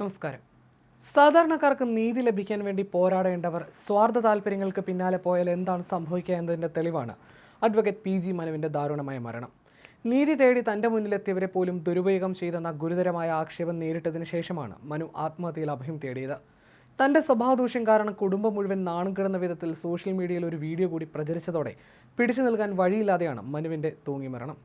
നമസ്കാരം. സാധാരണക്കാർക്ക് നീതി ലഭിക്കാൻ വേണ്ടി പോരാടേണ്ടവർ സ്വാർത്ഥ താല്പര്യങ്ങൾക്ക് പിന്നാലെ പോയാൽ എന്താണ് സംഭവിക്കുക എന്നതിന്റെ തെളിവാണ് അഡ്വക്കേറ്റ് പി ജി മനുവിന്റെ ദാരുണമായ മരണം. നീതി തേടി തന്റെ മുന്നിലെത്തിയവരെ പോലും ദുരുപയോഗം ചെയ്തെന്ന ഗുരുതരമായ ആക്ഷേപം നേരിട്ടതിന് ശേഷമാണ് മനു ആത്മഹത്യയിൽ അഭയം തേടിയത്. തന്റെ സ്വഭാവദൂഷ്യം കാരണം കുടുംബം മുഴുവൻ നാണം കിടന്ന വിധത്തിൽ സോഷ്യൽ മീഡിയയിൽ ഒരു വീഡിയോ കൂടി പ്രചരിച്ചതോടെ പിടിച്ചു നൽകാൻ വഴിയില്ലാതെയാണ് മനുവിന്റെ തൂങ്ങിമരണം.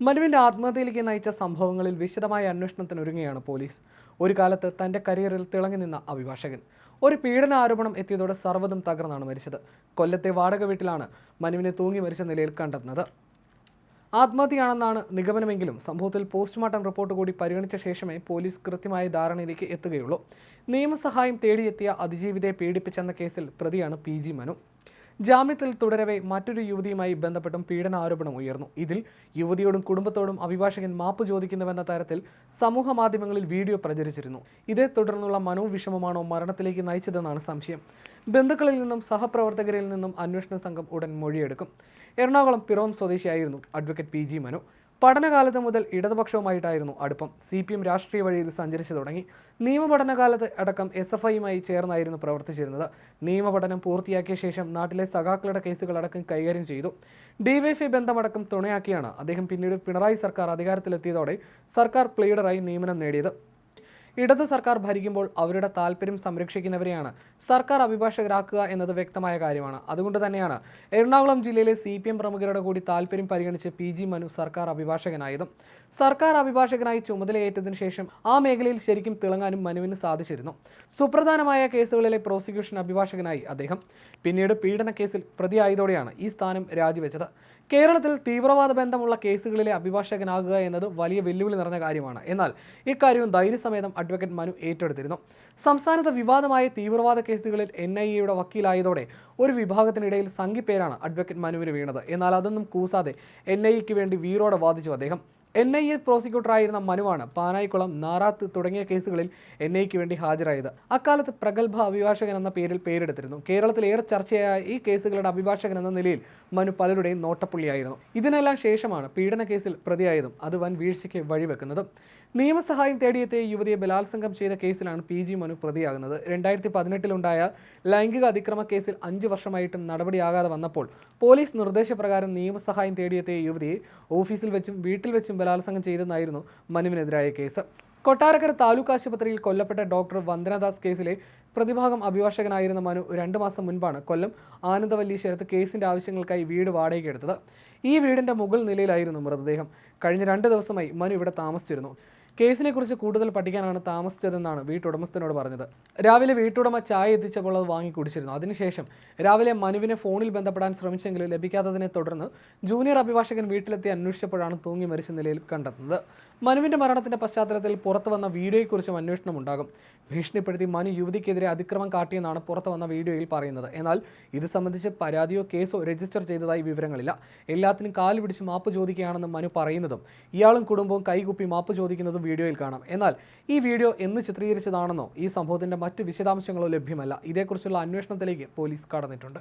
മനുവിന്റെ ആത്മഹത്യയിലേക്ക് നയിച്ച സംഭവങ്ങളിൽ വിശദമായ അന്വേഷണത്തിന് ഒരുങ്ങുകയാണ് പോലീസ്. ഒരു കാലത്ത് തന്റെ കരിയറിൽ തിളങ്ങി നിന്ന അഭിഭാഷകൻ. ഒരു പീഡന ആരോപണം എത്തിയതോടെ സർവതും തകർന്നാണ് മരിച്ചത്. കൊല്ലത്തെ വാടക വീട്ടിലാണ് മനുവിനെ തൂങ്ങി മരിച്ച നിലയിൽ കണ്ടെത്തുന്നത്. ആത്മഹത്യയാണെന്നാണ് നിഗമനമെങ്കിലും സംഭവത്തിൽ പോസ്റ്റ്മോർട്ടം റിപ്പോർട്ട് കൂടി പരിഗണിച്ച ശേഷമേ പോലീസ് കൃത്യമായ ധാരണയിലേക്ക് എത്തുകയുള്ളൂ. നിയമസഹായം തേടിയെത്തിയ അതിജീവിതയെ പീഡിപ്പിച്ചെന്ന കേസിൽ പ്രതിയാണ് പി ജി മനു. ജാമ്യത്തിൽ തുടരവെ മറ്റൊരു യുവതിയുമായി ബന്ധപ്പെട്ടും പീഡന ആരോപണം ഉയർന്നു. ഇതിൽ യുവതിയോടും കുടുംബത്തോടും അഭിഭാഷകൻ മാപ്പ് ചോദിക്കുന്നുവെന്ന തരത്തിൽ സമൂഹ മാധ്യമങ്ങളിൽ വീഡിയോ പ്രചരിച്ചിരുന്നു. ഇതേ തുടർന്നുള്ള മനോവിഷമമാണോ മരണത്തിലേക്ക് നയിച്ചതെന്നാണ് സംശയം. ബന്ധുക്കളിൽ നിന്നും സഹപ്രവർത്തകരിൽ നിന്നും അന്വേഷണ സംഘം ഉടൻ മൊഴിയെടുക്കും. എറണാകുളം പിറോം സ്വദേശിയായിരുന്നു അഡ്വക്കേറ്റ് പി ജി മനു. പഠനകാലത്ത് മുതൽ ഇടതുപക്ഷവുമായിട്ടായിരുന്നു അടുപ്പം. സി പി എം രാഷ്ട്രീയ വഴിയിൽ സഞ്ചരിച്ചു തുടങ്ങി. നിയമപഠനകാലത്ത് അടക്കം എസ് എഫ് ഐയുമായി ചേർന്നായിരുന്നു പ്രവർത്തിച്ചിരുന്നത്. നിയമപഠനം പൂർത്തിയാക്കിയ ശേഷം നാട്ടിലെ സഖാക്കളുടെ കേസുകളടക്കം കൈകാര്യം ചെയ്തു. ഡിവൈഎഫ്ഐ ബന്ധമടക്കം തുണയാക്കിയാണ് അദ്ദേഹം പിന്നീട് പിണറായി സർക്കാർ അധികാരത്തിലെത്തിയതോടെ സർക്കാർ പ്ലീഡറായി നിയമനം നേടിയത്. ഇടത് സർക്കാർ ഭരിക്കുമ്പോൾ അവരുടെ താല്പര്യം സംരക്ഷിക്കുന്നവരെയാണ്. സർക്കാർ അഭിഭാഷകരാക്കുക എന്നത് വ്യക്തമായ കാര്യമാണ്. അതുകൊണ്ട് തന്നെയാണ് എറണാകുളം ജില്ലയിലെ സി പി എം പ്രമുഖരുടെ കൂടി താല്പര്യം പരിഗണിച്ച് പി ജി മനു സർക്കാർ അഭിഭാഷകനായതും. സർക്കാർ അഭിഭാഷകനായി ചുമതലയേറ്റതിനു ശേഷം ആ മേഖലയിൽ ശരിക്കും തിളങ്ങാനും മനുവിന് സാധിച്ചിരുന്നു. സുപ്രധാനമായ കേസുകളിലെ പ്രോസിക്യൂഷൻ അഭിഭാഷകനായി അദ്ദേഹം. പിന്നീട് പീഡന കേസിൽ പ്രതിയായതോടെയാണ് ഈ സ്ഥാനം രാജിവെച്ചത്. കേരളത്തിൽ തീവ്രവാദ ബന്ധമുള്ള കേസുകളിലെ അഭിഭാഷകനാകുക എന്നത് വലിയ വെല്ലുവിളി നിറഞ്ഞ കാര്യമാണ്. എന്നാൽ ഇക്കാര്യവും ധൈര്യസമേതം അഡ്വക്കേറ്റ് മനു ഏറ്റെടുത്തിരുന്നു. സംസ്ഥാനത്ത് വിവാദമായ തീവ്രവാദ കേസുകളിൽ എൻ ഐ എയുടെ വക്കീലായതോടെ ഒരു വിഭാഗത്തിനിടയിൽ സംഘിപ്പേരാണ് അഡ്വക്കേറ്റ് മനുവിന് വീണത്. എന്നാൽ അതൊന്നും കൂസാതെ എൻ ഐ എക്ക് വേണ്ടി വീറോടെ വാദിച്ചു അദ്ദേഹം. എൻ ഐ എ പ്രോസിക്യൂട്ടറായിരുന്ന മനുവാണ് പാനായിക്കുളം നാറാത്ത് തുടങ്ങിയ കേസുകളിൽ എൻ ഐക്ക് വേണ്ടി ഹാജരായത്. അക്കാലത്ത് പ്രഗത്ഭ അഭിഭാഷകൻ എന്ന പേരിൽ പേരെടുത്തിരുന്നു. കേരളത്തിൽ ഏറെ ചർച്ചയായ ഈ കേസുകളുടെ അഭിഭാഷകൻ എന്ന നിലയിൽ മനു പലരുടെയും നോട്ടപ്പുള്ളിയായിരുന്നു. ഇതിനെല്ലാം ശേഷമാണ് പീഡന കേസിൽ പ്രതിയായതും അത് വൻ വീഴ്ചയ്ക്ക് വഴിവെക്കുന്നതും. നിയമസഹായം തേടിയെത്തിയ യുവതിയെ ബലാത്സംഗം ചെയ്ത കേസിലാണ് പി ജി മനു പ്രതിയാകുന്നത്. രണ്ടായിരത്തി പതിനെട്ടിലുണ്ടായ ലൈംഗിക അതിക്രമ കേസിൽ അഞ്ച് വർഷമായിട്ടും നടപടിയാകാതെ വന്നപ്പോൾ പോലീസ് നിർദ്ദേശപ്രകാരം നിയമസഹായം തേടിയെത്തിയ യുവതിയെ ഓഫീസിൽ വെച്ചും വീട്ടിൽ വെച്ചും ബലാത്സംഗം ചെയ്തെന്നായിരുന്നു മനുവിനെതിരായ കേസ്. കൊട്ടാരക്കര താലൂക്ക് ആശുപത്രിയിൽ കൊല്ലപ്പെട്ട ഡോക്ടർ വന്ദനദാസ് കേസിലെ പ്രതിഭാഗം അഭിഭാഷകനായിരുന്ന മനു രണ്ട് മാസം മുൻപാണ് കൊല്ലം ആനന്ദവല്ലീശ്വരത്ത് കേസിന്റെ ആവശ്യങ്ങൾക്കായി വീട് വാടകയ്ക്ക് എടുത്തത്. ഈ വീടിന്റെ മുകൾ നിലയിലായിരുന്നു മൃതദേഹം. കഴിഞ്ഞ രണ്ട് ദിവസമായി മനു ഇവിടെ താമസിച്ചിരുന്നു. കേസിനെക്കുറിച്ച് കൂടുതൽ പഠിക്കാനാണ് താമസിച്ചതെന്നാണ് വീട്ടുടമസ്ഥനോട് പറഞ്ഞത്. രാവിലെ വീട്ടുടമ ചായ എത്തിച്ചപ്പോൾ അത് വാങ്ങി കുടിച്ചിരുന്നു. അതിനുശേഷം രാവിലെ മനുവിനെ ഫോണിൽ ബന്ധപ്പെടാൻ ശ്രമിച്ചെങ്കിലും ലഭിക്കാത്തതിനെ തുടർന്ന് ജൂനിയർ അഭിഭാഷകൻ വീട്ടിലെത്തി അന്വേഷിച്ചപ്പോഴാണ് തൂങ്ങി മരിച്ച നിലയിൽ കണ്ടെത്തുന്നത്. മനുവിന്റെ മരണത്തിന്റെ പശ്ചാത്തലത്തിൽ പുറത്തു വന്ന വീഡിയോയെക്കുറിച്ചും അന്വേഷണം ഉണ്ടാകും. ഭീഷണിപ്പെടുത്തി മനു യുവതിക്കെതിരെ അതിക്രമം കാട്ടിയെന്നാണ് പുറത്തു വന്ന വീഡിയോയിൽ പറയുന്നത്. എന്നാൽ ഇത് സംബന്ധിച്ച് പരാതിയോ കേസോ രജിസ്റ്റർ ചെയ്തതായി വിവരങ്ങളില്ല. എല്ലാത്തിനും കാലുപിടിച്ച് മാപ്പ് ചോദിക്കുകയാണെന്ന് മനു പറയുന്നതും ഇയാളും കുടുംബവും കൈകുപ്പി മാപ്പ് ചോദിക്കുന്നതും വീഡിയോയിൽ കാണാം. എന്നാൽ ഈ വീഡിയോ എന്ന് ചിത്രീകരിച്ചതാണെന്നോ ഈ സംഭവത്തിന്റെ മറ്റു വിശദാംശങ്ങളോ ലഭ്യമല്ല. ഇതേക്കുറിച്ചുള്ള അന്വേഷണത്തിലേക്ക് പോലീസ് കടന്നിട്ടുണ്ട്.